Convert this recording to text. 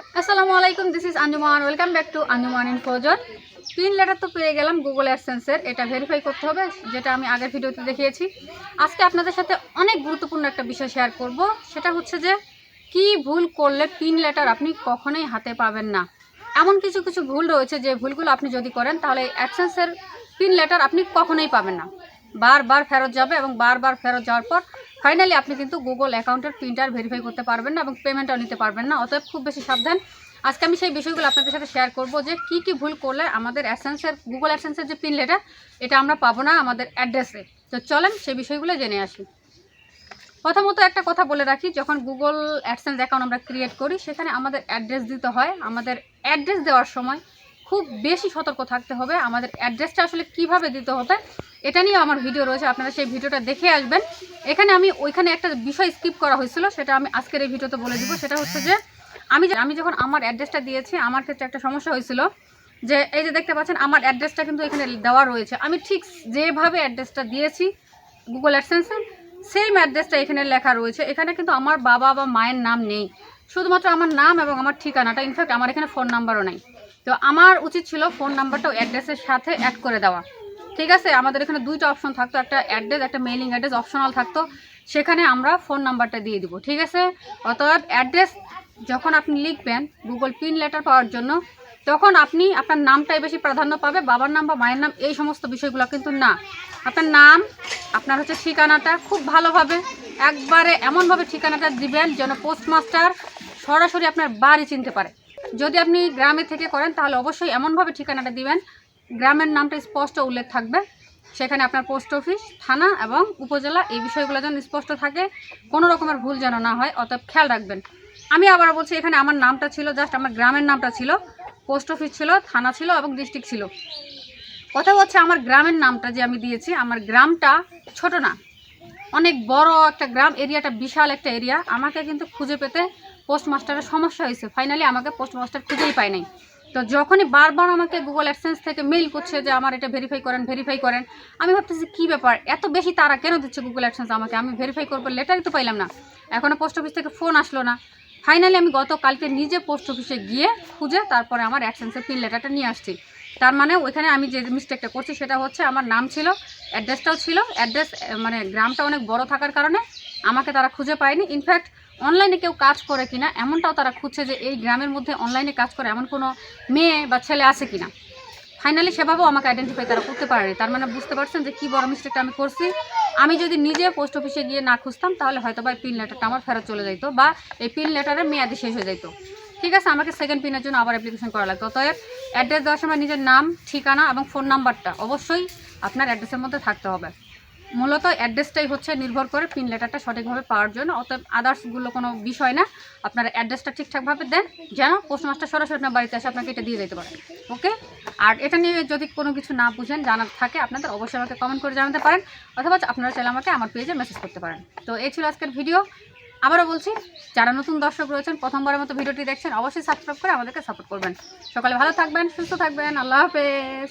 আসসালামু আলাইকুম this is Anjuman welcome back to Anjuman in ফৌজন pin letter তো পেয়ে গেলাম গুগল অ্যাডসেন্সের এটা ভেরিফাই করতে হবে, যেটা আমি আগের ভিডিওতে দেখিয়েছি। আজকে আপনাদের সাথে অনেক গুরুত্বপূর্ণ একটা বিষয় শেয়ার করব। সেটা হচ্ছে যে, কি ভুল করলে পিন লেটার আপনি কখনোই হাতে পাবেন না? এমন কিছু কিছু ভুল রয়েছে যে ভুলগুলো আপনি যদি করেন, তাহলে অ্যাডসেন্সের পিন লেটার আপনি কখনোই পাবেন না। বারবার ফেরত যাবে এবং বারবার ফেরত যাওয়ার পর ফাইনালি আপনি কিন্তু গুগল অ্যাকাউন্টের প্রিন্টার ভেরিফাই করতে পারবেন না এবং পেমেন্টও নিতে পারবেন না, অতএব খুব বেশি সাবধান। আজকে আমি সেই বিষয়গুলো আপনাদের সাথে শেয়ার করব যে কি কি ভুল করলে আমাদের অ্যাসেন্সের গুগল অ্যাসেন্সের যে পিন লেটার এটা আমরা পাবো না আমাদের অ্যাড্রেসে তো চলেন সেই বিষয়গুলো জেনে আসি। প্রথমত একটা কথা বলে রাখি, যখন গুগল অ্যাডসেন্স অ্যাকাউন্ট আমরা ক্রিয়েট করি, সেখানে আমাদের অ্যাড্রেস দিতে হয়। আমাদের অ্যাড্রেস দেওয়ার সময় খুব বেশি সতর্ক থাকতে হবে। আমাদের অ্যাড্রেসটা আসলে কীভাবে দিতে হবে এটা নিয়ে আমার ভিডিও রয়েছে, আপনারা সেই ভিডিওটা দেখে আসবেন। এখানে আমি ওইখানে একটা বিষয় স্কিপ করা হয়েছিল, সেটা আমি আজকের এই ভিডিওতে বলে দিব। সেটা হচ্ছে যে, আমি আমি যখন আমার অ্যাড্রেসটা দিয়েছি, আমার ক্ষেত্রে একটা সমস্যা হয়েছিল যে, এই যে দেখতে পাচ্ছেন, আমার অ্যাড্রেসটা কিন্তু এখানে দেওয়া রয়েছে। আমি ঠিক যেভাবে অ্যাড্রেসটা দিয়েছি গুগল অ্যাডসেন্সে সেম অ্যাড্রেসটা এখানে লেখা রয়েছে। এখানে কিন্তু আমার বাবা বা মায়ের নাম নেই। শুধুমাত্র আমার নাম এবং আমার ঠিকানাটা ইনফ্যাক্ট আমার এখানে ফোন নাম্বারও নাই। তো আমার উচিত ছিল ফোন নাম্বারটাও অ্যাড্রেসের সাথে অ্যাড করে দেওয়া। ঠিক আছে? আমাদের এখানে দুইটা অপশন থাকতো, একটা অ্যাড্রেস একটা মেইলিং অ্যাড্রেস অপশনাল থাকতো। সেখানে আমরা ফোন নাম্বারটা দিয়ে দিব, ঠিক আছে? অতএব অ্যাড্রেস যখন আপনি লিখবেন গুগল পিন লেটার পাওয়ার জন্য, তখন আপনি আপনার নামটাই বেশি প্রাধান্য পাবে, বাবার নাম বা মায়ের নাম, এই সমস্ত বিষয়গুলো কিন্তু না। আপনার নাম, আপনার হচ্ছে ঠিকানাটা খুব ভালোভাবে একবারে এমনভাবে ঠিকানাটা দিবেন যেন পোস্টমাস্টার সরাসরি আপনার বাড়ি চিনতে পারে। যদি আপনি গ্রামে থেকে করেন, তাহলে অবশ্যই এমনভাবে ঠিকানাটা দিবেন গ্রামের নামটা স্পষ্ট উল্লেখ থাকবে। সেখানে আপনার পোস্ট অফিস, থানা এবং উপজেলা এই বিষয়গুলো যেন স্পষ্ট থাকে। কোনো রকমের ভুল যেন না হয়, অতএব খেয়াল রাখবেন। আমি আবার বলছি, এখানে আমার নামটা ছিল, জাস্ট আমার গ্রামের নামটা ছিল। পোস্ট অফিস ছিল, থানা ছিল এবং ডিস্ট্রিক্ট ছিল। কথা হচ্ছে আমার গ্রামের নামটা যে আমি দিয়েছি, আমার গ্রামটা ছোট না। অনেক বড় একটা গ্রাম, এরিয়াটা বিশাল একটা এরিয়া। আমাকে কিন্তু খুঁজে পেতে পোস্টমাস্টারের সমস্যা হয়েছে। ফাইনালি আমাকে পোস্টমাস্টার খুঁজেই পায় নাই। তো যখনই বারবার আমাকে গুগল অ্যাডসেন্স থেকে মেইল করছে যে আমার এটা ভেরিফাই করেন ভেরিফাই করেন, আমি ভাবতেছি কী ব্যাপার? এত বেশি তারা কেন দিচ্ছে গুগল অ্যাডসেন্স আমাকে? আমি ভেরিফাই করব লেটারই তো পাইলাম না। এখনও পোস্ট অফিস থেকে ফোন আসলো না। ফাইনালি আমি গতকালকে নিজে পোস্ট অফিসে গিয়ে খুঁজে তারপরে আমার অ্যাডসেন্সের পিন লেটারটা নিয়ে আসছি। তার মানে ওইখানে আমি যে মিস্টেকটা করছি সেটা হচ্ছে আমার নাম ছিল অ্যাড্রেসটাও ছিল অ্যাড্রেস মানে গ্রামটা অনেক বড় থাকার কারণে আমাকে তারা খুঁজে পায়নি। ইনফ্যাক্ট অনলাইনে কেউ কাজ করে কিনা, এমনটাও তারা খুঁজছে যে এই গ্রামের মধ্যে অনলাইনে কাজ করে এমন কোনো মেয়ে বা ছেলে আছে কিনা। ফাইনালি সেভাবেও আমাকে আইডেন্টিফাই তারা করতে পারেনি। তার মানে বুঝতে পারছেন যে কী বড় মিস্টেকটা আমি করছি। আমি যদি নিজে পোস্ট অফিসে গিয়ে না খুঁজতাম, তাহলে হয়তো বা পিন লেটারটা আমার ফেরত চলে যাইতো বা এই পিন লেটারের মেয়াদি শেষ হয়ে যাইতো। ঠিক আছে, আমাকে সেকেন্ড পিনের জন্য আবার অ্যাপ্লিকেশন করা লাগতো অতএব অ্যাড্রেস দেওয়ার সময় নিজের নাম, ঠিকানা এবং ফোন নাম্বারটা অবশ্যই আপনার অ্যাড্রেসের মধ্যে থাকতে হবে। মূলত অ্যাড্রেসটাই হচ্ছে নির্ভর করে পিন লেটারটা সঠিকভাবে পাওয়ার জন্য। অতএব আদার্সগুলো কোনো বিষয় না। আপনার অ্যাড্রেসটা ঠিকঠাকভাবে দেন, যেন পোস্টমাস্টার সরাসরি আপনার বাড়িতে এসে আপনাকে এটা দিয়ে যেতে পারে। ওকে? আর এটা নিয়ে যদি কোনো কিছু না বুঝেন, জানার থাকে, আপনাদের অবশ্যই আমাকে কমেন্ট করে জানাতে পারেন, অথবা আপনারা চাইলে আমাকে আমার পেজে মেসেজ করতে পারেন। তো এই ছিল আজকের ভিডিও আবারও বলছি, যারা নতুন দর্শক রয়েছেন, প্রথমবারের মতো ভিডিওটি দেখছেন, অবশ্যই সাবস্ক্রাইব করে আমাদেরকে সাপোর্ট করবেন। সকালে ভালো থাকবেন, সুস্থ থাকবেন, আল্লাহ হাফেজ।